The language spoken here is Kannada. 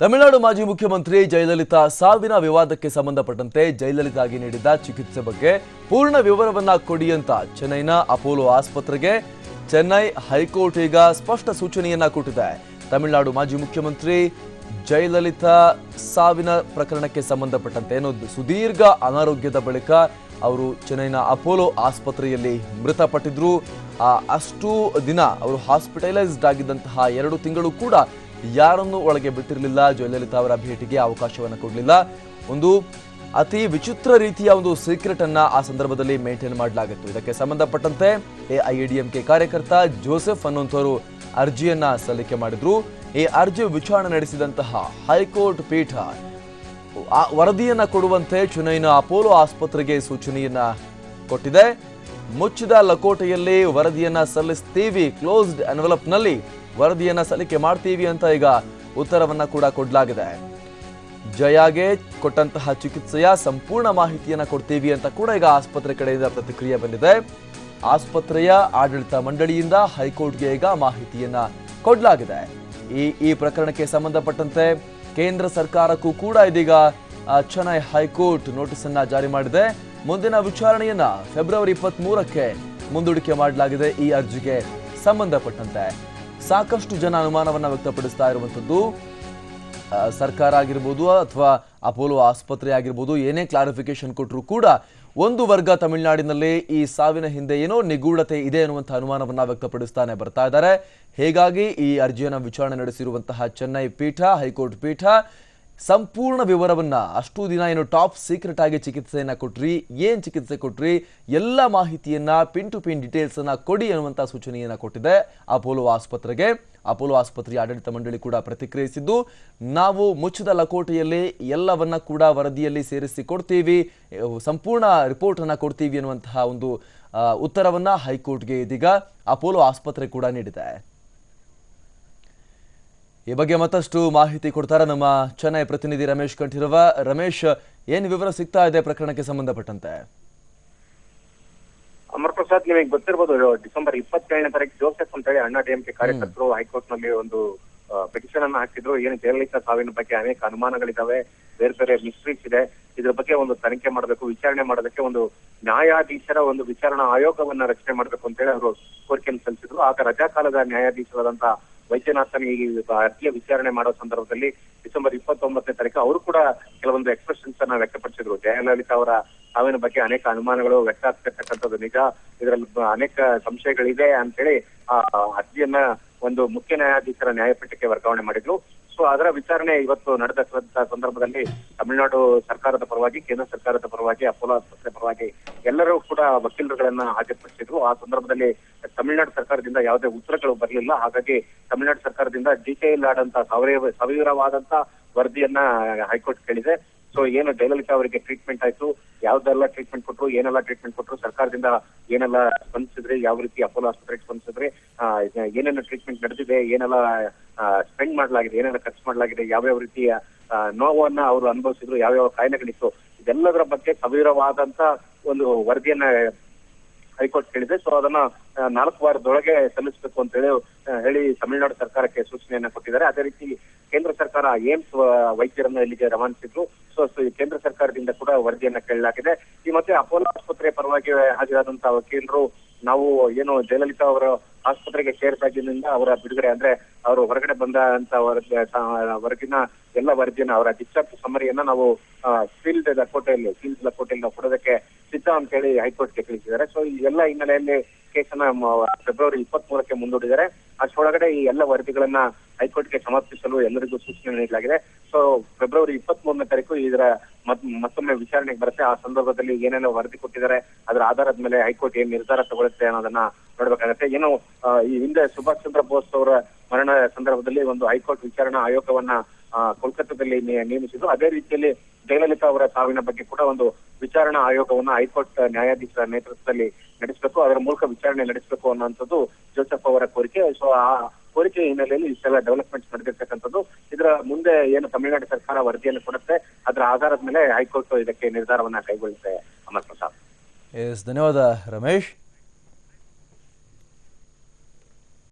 ತಮಿಳುನಾಡು ಮಾಜಿ ಮುಖ್ಯಮಂತ್ರಿ ಜಯಲಲಿತಾ ಸಾವಿನ ವಿವಾದಕ್ಕೆ ಸಂಬಂಧಪಟ್ಟಂತೆ ಜಯಲಲಿತಾಗೆ ನೀಡಿದ್ದ ಚಿಕಿತ್ಸೆ ಬಗ್ಗೆ ಪೂರ್ಣ ವಿವರವನ್ನ ಕೊಡಿ ಅಂತ ಚೆನ್ನೈನ ಅಪೋಲೋ ಆಸ್ಪತ್ರೆಗೆ ಚೆನ್ನೈ ಹೈಕೋರ್ಟ್ ಈಗ ಸ್ಪಷ್ಟ ಸೂಚನೆಯನ್ನ ಕೊಟ್ಟಿದೆ. ತಮಿಳುನಾಡು ಮಾಜಿ ಮುಖ್ಯಮಂತ್ರಿ ಜಯಲಲಿತಾ ಸಾವಿನ ಪ್ರಕರಣಕ್ಕೆ ಸಂಬಂಧಪಟ್ಟಂತೆ ಏನು ಸುದೀರ್ಘ ಅನಾರೋಗ್ಯದ ಬಳಿಕ ಅವರು ಚೆನ್ನೈನ ಅಪೋಲೋ ಆಸ್ಪತ್ರೆಯಲ್ಲಿ ಮೃತಪಟ್ಟಿದ್ರು. ಅಷ್ಟು ದಿನ ಅವರು ಹಾಸ್ಪಿಟಲೈಸ್ಡ್ ಆಗಿದ್ದಂತಹ ಎರಡು ತಿಂಗಳು ಕೂಡ ಯಾರನ್ನು ಒಳಗೆ ಬಿಟ್ಟಿರಲಿಲ್ಲ. ಜಯಲಲಿತಾ ಅವರ ಭೇಟಿಗೆ ಅವಕಾಶವನ್ನು ಕೊಡಲಿಲ್ಲ. ಒಂದು ಅತಿ ವಿಚಿತ್ರ ರೀತಿಯ ಒಂದು ಸೀಕ್ರೆಟ್ ಅನ್ನ ಆ ಸಂದರ್ಭದಲ್ಲಿ ಮೇಂಟೈನ್ ಮಾಡಲಾಗಿತ್ತು. ಇದಕ್ಕೆ ಸಂಬಂಧಪಟ್ಟಂತೆ ಎಐಎಡಿಎಂಕೆ ಕಾರ್ಯಕರ್ತ ಜೋಸೆಫ್ ಅನ್ನುವಂಥವರು ಅರ್ಜಿಯನ್ನ ಸಲ್ಲಿಕೆ ಮಾಡಿದ್ರು. ಈ ಅರ್ಜಿ ವಿಚಾರಣೆ ನಡೆಸಿದಂತಹ ಹೈಕೋರ್ಟ್ ಪೀಠ ವರದಿಯನ್ನ ಕೊಡುವಂತೆ ಚೆನ್ನೈನ ಅಪೋಲೋ ಆಸ್ಪತ್ರೆಗೆ ಸೂಚನೆಯನ್ನ ಕೊಟ್ಟಿದೆ. ಮುಚ್ಚಿದ ಲಕೋಟೆಯಲ್ಲಿ ವರದಿಯನ್ನ ಸಲ್ಲಿಸ್ತೀವಿ. ಕ್ಲೋಸ್ಡ್ನಲ್ಲಿ ವರದಿಯನ್ನ ಸಲ್ಲಿಕೆ ಮಾಡ್ತೀವಿ ಅಂತ ಈಗ ಉತ್ತರವನ್ನ ಕೂಡ ಕೊಡಲಾಗಿದೆ. ಜಯಾಗೆ ಕೊಟ್ಟಂತಹ ಚಿಕಿತ್ಸೆಯ ಸಂಪೂರ್ಣ ಮಾಹಿತಿಯನ್ನ ಕೊಡ್ತೀವಿ ಅಂತ ಕೂಡ ಈಗ ಆಸ್ಪತ್ರೆ ಕಡೆಯಿಂದ ಪ್ರತಿಕ್ರಿಯೆ ಬಂದಿದೆ. ಆಸ್ಪತ್ರೆಯ ಆಡಳಿತ ಮಂಡಳಿಯಿಂದ ಹೈಕೋರ್ಟ್ಗೆ ಈಗ ಮಾಹಿತಿಯನ್ನ ಕೊಡಲಾಗಿದೆ. ಈ ಈ ಪ್ರಕರಣಕ್ಕೆ ಸಂಬಂಧಪಟ್ಟಂತೆ ಕೇಂದ್ರ ಸರ್ಕಾರಕ್ಕೂ ಕೂಡ ಇದೀಗ ಚೆನ್ನೈ ಹೈಕೋರ್ಟ್ ನೋಟಿಸ್ ಅನ್ನ ಜಾರಿ ಮಾಡಿದೆ. ಮುಂದಿನ ವಿಚಾರಣೆಯನ್ನ ಫೆಬ್ರವರಿ ಇಪ್ಪತ್ತ್ ಮೂರಕ್ಕೆ ಮುಂದೂಡಿಕೆ ಮಾಡಲಾಗಿದೆ ಈ ಅರ್ಜಿಗೆ ಸಂಬಂಧಪಟ್ಟಂತೆ. ಸಾಕಷ್ಟು ಜನ ಅನುಮಾನವನ್ನ ವ್ಯಕ್ತಪಡಿಸ್ತಾ ಇರುವಂತದ್ದು ಸರ್ಕಾರ ಆಗಿರ್ಬೋದು ಅಥವಾ ಅಪೋಲೋ ಆಸ್ಪತ್ರೆ ಆಗಿರ್ಬೋದು, ಏನೇ ಕ್ಲಾರಿಫಿಕೇಶನ್ ಕೊಟ್ಟರು ಕೂಡ ಒಂದು ವರ್ಗ ತಮಿಳುನಾಡಿನಲ್ಲಿ ಈ ಸಾವಿನ ಹಿಂದೆ ಏನೋ ನಿಗೂಢತೆ ಇದೆ ಅನ್ನುವಂತಹ ಅನುಮಾನವನ್ನ ವ್ಯಕ್ತಪಡಿಸ್ತಾನೆ ಬರ್ತಾ ಇದ್ದಾರೆ. ಹೀಗಾಗಿ ಈ ಅರ್ಜಿಯನ್ನು ವಿಚಾರಣೆ ನಡೆಸಿರುವಂತಹ ಚೆನ್ನೈ ಪೀಠ, ಹೈಕೋರ್ಟ್ ಪೀಠ ಸಂಪೂರ್ಣ ವಿವರವನ್ನ ಅಷ್ಟು ದಿನ ಏನು ಟಾಪ್ ಸೀಕ್ರೆಟ್ ಆಗಿ ಚಿಕಿತ್ಸೆಯನ್ನ ಕೊಟ್ರಿ, ಏನ್ ಚಿಕಿತ್ಸೆ ಕೊಟ್ರಿ, ಎಲ್ಲ ಮಾಹಿತಿಯನ್ನ ಪಿನ್ ಟು ಪಿನ್ ಡೀಟೇಲ್ಸ್ ಅನ್ನ ಕೊಡಿ ಅನ್ನುವಂತ ಸೂಚನೆಯನ್ನ ಕೊಟ್ಟಿದೆ ಅಪೋಲೋ ಆಸ್ಪತ್ರೆಗೆ. ಅಪೋಲೋ ಆಸ್ಪತ್ರೆಯ ಆಡಳಿತ ಮಂಡಳಿ ಕೂಡ ಪ್ರತಿಕ್ರಿಯಿಸಿದ್ದು, ನಾವು ಮುಚ್ಚಿದ ಲಕೋಟೆಯಲ್ಲಿ ಎಲ್ಲವನ್ನ ಕೂಡ ವರದಿಯಲ್ಲಿ ಸೇರಿಸಿ ಕೊಡ್ತೀವಿ, ಸಂಪೂರ್ಣ ರಿಪೋರ್ಟ್ ಅನ್ನ ಕೊಡ್ತೀವಿ ಅನ್ನುವಂತಹ ಒಂದು ಉತ್ತರವನ್ನ ಹೈಕೋರ್ಟ್ಗೆ ಇದೀಗ ಅಪೋಲೋ ಆಸ್ಪತ್ರೆ ಕೂಡ ನೀಡಿದೆ. ಈ ಬಗ್ಗೆ ಮತ್ತಷ್ಟು ಮಾಹಿತಿ ಕೊಡ್ತಾರೆ ನಮ್ಮ ಚೆನ್ನೈ ಪ್ರತಿನಿಧಿ ರಮೇಶ್ ಕಂಠಿರುವ. ರಮೇಶ್ ಏನ್ ವಿವರ ಸಿಗ್ತಾ ಇದೆ ಪ್ರಕರಣಕ್ಕೆ ಸಂಬಂಧಪಟ್ಟಂತೆ? ಅಮರ್ ಪ್ರಸಾದ್ ನಿಮಗೆ ಗೊತ್ತಿರಬಹುದು ಡಿಸೆಂಬರ್ ಇಪ್ಪತ್ತೇಳನೇ ತಾರೀಕು ಜೋಸೆಫ್ ಅಂತ ಹೇಳಿ ಅಣ್ಣಾ ಡಿಎಂಕೆ ಕಾರ್ಯಕರ್ತರು ಹೈಕೋರ್ಟ್ನಲ್ಲಿ ಒಂದು ಪಿಟಿಷನ್ ಅನ್ನ ಹಾಕಿದ್ರು. ಏನು ಜಯಲಲಿತಾ ಸಾವಿನ ಬಗ್ಗೆ ಅನೇಕ ಅನುಮಾನಗಳಿದಾವೆ. ಬೇರೆ ಬೇರೆ ಮಿಸ್ಟ್ರೀಸ್ ಇದೆ. ಇದ್ರ ಬಗ್ಗೆ ಒಂದು ತನಿಖೆ ಮಾಡಬೇಕು ವಿಚಾರಣೆ ಮಾಡೋದಕ್ಕೆ ಒಂದು ನ್ಯಾಯಾಧೀಶರ ಒಂದು ವಿಚಾರಣಾ ಆಯೋಗವನ್ನ ರಚನೆ ಮಾಡಬೇಕು ಅಂತ ಹೇಳಿ ಅವರು ಕೋರಿಕೆಯನ್ನು ಸಲ್ಲಿಸಿದ್ರು. ಆಗ ರಜಾ ಕಾಲದ ನ್ಯಾಯಾಧೀಶರಾದಂತ ವೈದ್ಯನಾಥನ್ ಈ ಅರ್ಜಿಯ ವಿಚಾರಣೆ ಮಾಡೋ ಸಂದರ್ಭದಲ್ಲಿ ಡಿಸೆಂಬರ್ ಇಪ್ಪತ್ತೊಂಬತ್ತನೇ ತಾರೀಕು ಅವರು ಕೂಡ ಕೆಲವೊಂದು ಎಕ್ಸ್ಪ್ರೆಷನ್ಸ್ ಅನ್ನ ವ್ಯಕ್ತಪಡಿಸಿದ್ರು. ಜಯಲಲಿತಾ ಅವರ ಸಾವಿನ ಬಗ್ಗೆ ಅನೇಕ ಅನುಮಾನಗಳು ವ್ಯಕ್ತ ಆಗ್ತಿರ್ತಕ್ಕಂಥದ್ದು ನಿಜ. ಇದರಲ್ಲಿ ಅನೇಕ ಸಂಶಯಗಳಿದೆ ಅಂತೇಳಿ, ಆ, ಅರ್ಜಿಯನ್ನ ಒಂದು ಮುಖ್ಯ ನ್ಯಾಯಾಧೀಶರ ನ್ಯಾಯಪೀಠಕ್ಕೆ ವರ್ಗಾವಣೆ ಮಾಡಿದ್ರು. ಸೊ ಅದರ ವಿಚಾರಣೆ ಇವತ್ತು ನಡೆದ ಸಂದರ್ಭದಲ್ಲಿ ತಮಿಳುನಾಡು ಸರ್ಕಾರದ ಪರವಾಗಿ, ಕೇಂದ್ರ ಸರ್ಕಾರದ ಪರವಾಗಿ, ಅಪೋಲೋ ಆಸ್ಪತ್ರೆ ಪರವಾಗಿ ಎಲ್ಲರೂ ಕೂಡ ವಕೀಲರುಗಳನ್ನ ಹಾಜರುಪಡಿಸಿದ್ರು. ಆ ಸಂದರ್ಭದಲ್ಲಿ ತಮಿಳುನಾಡು ಸರ್ಕಾರದಿಂದ ಯಾವುದೇ ಉತ್ತರಗಳು ಬರಲಿಲ್ಲ. ಹಾಗಾಗಿ ತಮಿಳುನಾಡು ಸರ್ಕಾರದಿಂದ ಡಿಟೇಲ್ ಆದಂತ ಸಾವಿರ, ಸಾವಿರವಾದಂತ ವರದಿಯನ್ನ ಹೈಕೋರ್ಟ್ ಕೇಳಿದೆ. ಸೊ ಏನು ಜಯಲಲಿತಾ ಅವರಿಗೆ ಟ್ರೀಟ್ಮೆಂಟ್ ಆಯ್ತು? ಯಾವ್ದೆಲ್ಲ ಟ್ರೀಟ್ಮೆಂಟ್ ಕೊಟ್ಟರು ಏನೆಲ್ಲ ಟ್ರೀಟ್ಮೆಂಟ್ ಕೊಟ್ರು? ಸರ್ಕಾರದಿಂದ ಏನೆಲ್ಲ ಸ್ಪಂದಿಸಿದ್ರಿ? ಯಾವ ರೀತಿ ಅಪೋಲೋ ಆಸ್ಪತ್ರೆಗೆ ಸ್ಪಂದಿಸಿದ್ರಿ? ಏನೇನು ಟ್ರೀಟ್ಮೆಂಟ್ ನಡೆದಿದೆ? ಏನೆಲ್ಲ ಸ್ಪೆಂಡ್ ಮಾಡಲಾಗಿದೆ? ಏನೆಲ್ಲ ಖರ್ಚು ಮಾಡಲಾಗಿದೆ? ಯಾವ್ಯಾವ ರೀತಿಯ ನೋವನ್ನ ಅವರು ಅನುಭವಿಸಿದ್ರು? ಯಾವ್ಯಾವ ಕಾಯಿಲೆಗಳಿತ್ತು? ಇದೆಲ್ಲದರ ಬಗ್ಗೆ ಸವಿರವಾದಂತ ಒಂದು ವರದಿಯನ್ನ ಹೈಕೋರ್ಟ್ ಕೇಳಿದೆ. ಸೊ ಅದನ್ನ ನಾಲ್ಕು ವಾರದೊಳಗೆ ಸಲ್ಲಿಸಬೇಕು ಅಂತ ಹೇಳಿ ಹೇಳಿ ತಮಿಳುನಾಡು ಸರ್ಕಾರಕ್ಕೆ ಸೂಚನೆಯನ್ನ ಕೊಟ್ಟಿದ್ದಾರೆ. ಅದೇ ರೀತಿ ಕೇಂದ್ರ ಸರ್ಕಾರ ಏಮ್ಸ್ ವೈದ್ಯರನ್ನ ಇಲ್ಲಿಗೆ ರವಾನಿಸಿದ್ರು. ಸೊ ಕೇಂದ್ರ ಸರ್ಕಾರದಿಂದ ಕೂಡ ವರದಿಯನ್ನ ಕೇಳಲಾಗಿದೆ. ಈ ಮತ್ತೆ ಅಪೋಲೋ ಆಸ್ಪತ್ರೆ ಪರವಾಗಿ ಹಾಜರಾದಂತಹ ವಕೀಲರು, ನಾವು ಏನು ಜಯಲಲಿತಾ ಅವರ ಆಸ್ಪತ್ರೆಗೆ ಸೇರಿದಾಗಿನಿಂದ ಅವರ ಬಿಡುಗಡೆ ಅಂದ್ರೆ ಅವರು ಹೊರಗಡೆ ಬಂದ ಅಂತ ಹೊರಗಿನ ಎಲ್ಲ ವರದಿಯನ್ನ ಅವರ ಡಿಸ್ಚಾರ್ಜ್ ಸಮರಿಯನ್ನ ನಾವು ಫೀಲ್ಡ್ ಲಕೋಟೆಯಲ್ಲಿ ಫೀಲ್ಡ್ ಲಕೋಟೆಯಲ್ಲಿ ನಾವು ಕೊಡೋದಕ್ಕೆ ಸಿದ್ಧ ಅಂತ ಹೇಳಿ ಹೈಕೋರ್ಟ್ಗೆ ತಿಳಿಸಿದ್ದಾರೆ. ಸೊ ಈ ಎಲ್ಲ ಹಿನ್ನೆಲೆಯಲ್ಲಿ ಕೇಸನ್ನ ಫೆಬ್ರವರಿ ಇಪ್ಪತ್ತ್ ಮೂರಕ್ಕೆ ಮುಂದೂಡಿದ್ದಾರೆ. ಅಷ್ಟರೊಳಗಡೆ ಈ ಎಲ್ಲ ವರದಿಗಳನ್ನ ಹೈಕೋರ್ಟ್ಗೆ ಸಮರ್ಪಿಸಲು ಎಲ್ಲರಿಗೂ ಸೂಚನೆ ನೀಡಲಾಗಿದೆ. ಸೊ ಫೆಬ್ರವರಿ ಇಪ್ಪತ್ತ್ ಮೂರನೇ ತಾರೀಕು ಇದರ ಮತ್ತೊಮ್ಮೆ ವಿಚಾರಣೆಗೆ ಬರುತ್ತೆ. ಆ ಸಂದರ್ಭದಲ್ಲಿ ಏನೇನೋ ವರದಿ ಕೊಟ್ಟಿದ್ದಾರೆ. ಅದರ ಆಧಾರದ ಮೇಲೆ ಹೈಕೋರ್ಟ್ ಏನ್ ನಿರ್ಧಾರ ತಗೊಳುತ್ತೆ ಅನ್ನೋದನ್ನ ನೋಡ್ಬೇಕಾಗತ್ತೆ. ಏನು ಈ ಹಿಂದೆ ಸುಭಾಷ್ ಚಂದ್ರ ಬೋಸ್ ಅವರ ಮರಣ ಸಂದರ್ಭದಲ್ಲಿ ಒಂದು ಹೈಕೋರ್ಟ್ ವಿಚಾರಣಾ ಆಯೋಗವನ್ನ ಕೋಲ್ಕತ್ತಾದಲ್ಲಿ ನೇಮಿಸಿದ್ರು ಅದೇ ರೀತಿಯಲ್ಲಿ ಜಯಲಲಿತಾ ಅವರ ಸಾವಿನ ಬಗ್ಗೆ ಕೂಡ ಒಂದು ವಿಚಾರಣಾ ಆಯೋಗವನ್ನ ಹೈಕೋರ್ಟ್ ನ್ಯಾಯಾಧೀಶರ ನೇತೃತ್ವದಲ್ಲಿ ನಡೆಸಬೇಕು. ಅದರ ಮೂಲಕ ವಿಚಾರಣೆ ನಡೆಸಬೇಕು ಅನ್ನುವಂಥದ್ದು ಜೋಸೆಫ್ ಅವರ ಕೋರಿಕೆ. ಸೊ ಆ ಕೋರಿಕೆ ಹಿನ್ನೆಲೆಯಲ್ಲಿ ಇಷ್ಟೆಲ್ಲ ಡೆವಲಪ್ಮೆಂಟ್ ನಡೆದಿರ್ತಕ್ಕಂಥದ್ದು. ಇದರ ಮುಂದೆ ಏನು ತಮಿಳುನಾಡು ಸರ್ಕಾರ ವರದಿಯನ್ನು ಕೊಡುತ್ತೆ, ಅದರ ಆಧಾರದ ಮೇಲೆ ಹೈಕೋರ್ಟ್ ಇದಕ್ಕೆ ನಿರ್ಧಾರವನ್ನ ಕೈಗೊಳ್ಳುತ್ತೆ. ಅಮರ್ ಪ್ರಸಾದ್. ಧನ್ಯವಾದ ರಮೇಶ್.